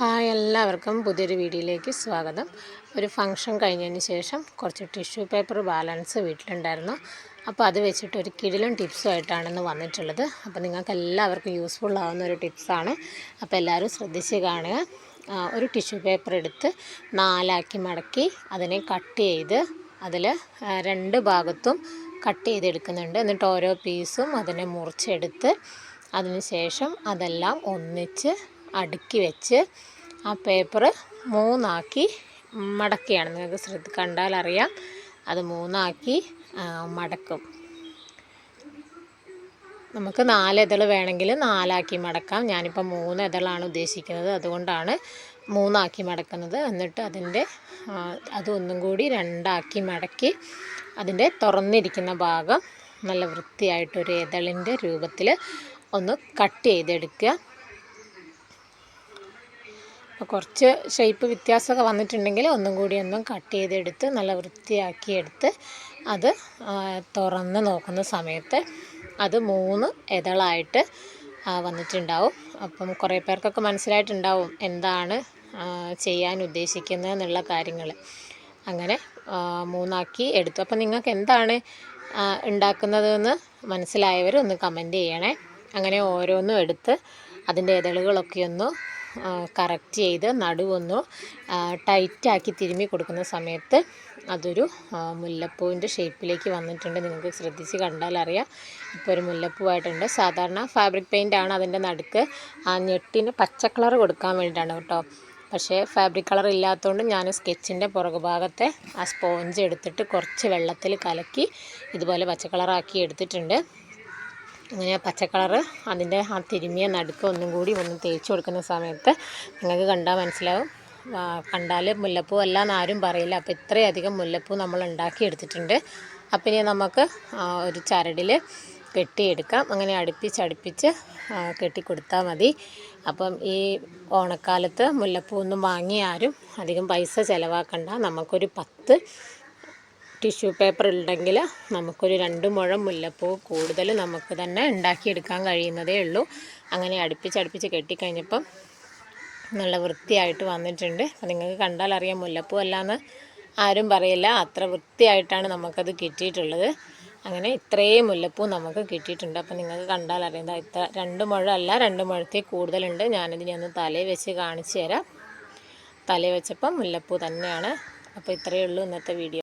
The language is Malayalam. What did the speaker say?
ഹായ് എല്ലാവർക്കും പുതിയൊരു വീഡിയോയിലേക്ക് സ്വാഗതം. ഒരു ഫംഗ്ഷൻ കഴിഞ്ഞതിന് ശേഷം കുറച്ച് ടിഷ്യൂ പേപ്പർ ബാലൻസ് വീട്ടിലുണ്ടായിരുന്നു. അപ്പോൾ അത് വെച്ചിട്ട് ഒരു കിഴിലും ടിപ്സും ആയിട്ടാണെന്ന് വന്നിട്ടുള്ളത്. അപ്പോൾ നിങ്ങൾക്ക് എല്ലാവർക്കും യൂസ്ഫുൾ ആവുന്ന ഒരു ടിപ്സാണ്. അപ്പോൾ എല്ലാവരും ശ്രദ്ധിച്ച് കാണുക. ഒരു ടിഷ്യൂ പേപ്പർ എടുത്ത് നാലാക്കി മടക്കി അതിനെ കട്ട് ചെയ്ത് അതിൽ രണ്ട് ഭാഗത്തും കട്ട് ചെയ്തെടുക്കുന്നുണ്ട്. എന്നിട്ട് ഓരോ പീസും അതിനെ മുറിച്ചെടുത്ത് അതിന് ശേഷം അതെല്ലാം ഒന്നിച്ച് അടുക്കി വെച്ച് ആ പേപ്പർ മൂന്നാക്കി മടക്കുകയാണ് നിങ്ങൾക്ക് ശ്രദ്ധ കണ്ടാൽ അറിയാം. അത് മൂന്നാക്കി മടക്കും. നമുക്ക് നാല് ഇതൾ വേണമെങ്കിൽ നാലാക്കി മടക്കാം. ഞാനിപ്പോൾ മൂന്ന് ഇതളാണ് ഉദ്ദേശിക്കുന്നത്. അതുകൊണ്ടാണ് മൂന്നാക്കി മടക്കുന്നത്. എന്നിട്ട് അതിന്റെ അതൊന്നും കൂടി രണ്ടാക്കി മടക്കി അതിന്റെ തുറന്നിരിക്കുന്ന ഭാഗം നല്ല വൃത്തിയായിട്ടൊരു ഇതളിന്റെ രൂപത്തിൽ ഒന്ന് കട്ട് ചെയ്തെടുക്കുക. കുറച്ച് ഷേപ്പ് വ്യത്യാസമൊക്കെ വന്നിട്ടുണ്ടെങ്കിൽ ഒന്നും കൂടി ഒന്നും കട്ട് ചെയ്തെടുത്ത് നല്ല വൃത്തിയാക്കി എടുത്ത് അത് തുറന്ന് നോക്കുന്ന സമയത്ത് അത് മൂന്ന് ഇതളായിട്ട് വന്നിട്ടുണ്ടാവും. അപ്പം കുറേ പേർക്കൊക്കെ മനസ്സിലായിട്ടുണ്ടാവും എന്താണ് ചെയ്യാൻ ഉദ്ദേശിക്കുന്നത് എന്നുള്ള കാര്യങ്ങൾ അങ്ങനെ മൂന്നാക്കി എടുത്തു. അപ്പം നിങ്ങൾക്ക് എന്താണ് ഉണ്ടാക്കുന്നതെന്ന് മനസ്സിലായവർ ഒന്ന് കമന്റ് ചെയ്യണേ. അങ്ങനെ ഓരോന്നും എടുത്ത് അതിന്റെ ഇതളുകളൊക്കെ ഒന്ന് കറക്റ്റ് ചെയ്ത് നടുവൊന്ന് ടൈറ്റാക്കി തിരുമ്മി കൊടുക്കുന്ന സമയത്ത് അതൊരു മുല്ലപ്പൂവിന്റെ ഷേപ്പിലേക്ക് വന്നിട്ടുണ്ട്. നിങ്ങൾക്ക് ശ്രദ്ധിച്ച് കണ്ടാൽ അറിയാം. ഇപ്പോൾ ഒരു മുല്ലപ്പൂവായിട്ടുണ്ട്. സാധാരണ ഫാബ്രിക് പെയിന്റ് ആണ് അതിന്റെ നടുക്ക്. ആ ഞെട്ടിന് പച്ച കളർ കൊടുക്കാൻ വേണ്ടിയിട്ടാണ് കേട്ടോ. പക്ഷേ ഫാബ്രിക് കളർ ഇല്ലാത്തതുകൊണ്ട് ഞാൻ സ്കെച്ചിന്റെ പുറകുഭാഗത്തെ ആ സ്പോഞ്ച് എടുത്തിട്ട് കുറച്ച് വെള്ളത്തിൽ കലക്കി ഇതുപോലെ പച്ച കളറാക്കി എടുത്തിട്ടുണ്ട്. അങ്ങനെ പച്ച കളറ് അതിന്റെ ആ തിരുമിയ നടുക്ക് ഒന്നും കൂടി ഒന്ന് തേച്ച് കൊടുക്കുന്ന സമയത്ത് നിങ്ങൾക്ക് കണ്ടാൽ മനസ്സിലാവും. കണ്ടാൽ മുല്ലപ്പൂ അല്ല ആരും പറയില്ല. അപ്പോൾ ഇത്രയധികം മുല്ലപ്പൂ നമ്മൾ ഉണ്ടാക്കിയെടുത്തിട്ടുണ്ട് അപ്പം ഇനി നമുക്ക് ഒരു ചരടിൽ കെട്ടിയെടുക്കാം. അങ്ങനെ അടുപ്പിച്ചടുപ്പിച്ച് കെട്ടിക്കൊടുത്താൽ മതി. അപ്പം ഈ ഓണക്കാലത്ത് മുല്ലപ്പൂ ഒന്നും വാങ്ങി ആരും അധികം പൈസ ചിലവാക്കണ്ട. നമുക്കൊരു പത്ത് ടിഷ്യൂ പേപ്പർ ഉണ്ടെങ്കിൽ നമുക്കൊരു രണ്ട് മുഴം മുല്ലപ്പൂ കൂടുതൽ നമുക്ക് തന്നെ ഉണ്ടാക്കിയെടുക്കാൻ കഴിയുന്നതേ ഉള്ളൂ. അങ്ങനെ അടുപ്പിച്ച് അടുപ്പിച്ച് കെട്ടിക്കഴിഞ്ഞപ്പം നല്ല വൃത്തിയായിട്ട് വന്നിട്ടുണ്ട്. അപ്പം നിങ്ങൾക്ക് കണ്ടാൽ അറിയാം മുല്ലപ്പൂ അല്ലാന്ന് ആരും പറയില്ല. അത്ര വൃത്തിയായിട്ടാണ് നമുക്കത് കിട്ടിയിട്ടുള്ളത്. അങ്ങനെ ഇത്രയും മുല്ലപ്പൂ നമുക്ക് കിട്ടിയിട്ടുണ്ട്. അപ്പം നിങ്ങൾക്ക് കണ്ടാൽ അറിയാം ഇത്ര രണ്ട് മുഴ അല്ല രണ്ട് മുഴത്തിൽ കൂടുതലുണ്ട്. ഞാനിതിനെ ഒന്ന് തലയിൽ വെച്ച് കാണിച്ചു തരാം. തലയിൽ വെച്ചപ്പം മുല്ലപ്പൂ തന്നെയാണ്. അപ്പോൾ ഇത്രയേ ഉള്ളൂ ഇന്നത്തെ വീഡിയോ.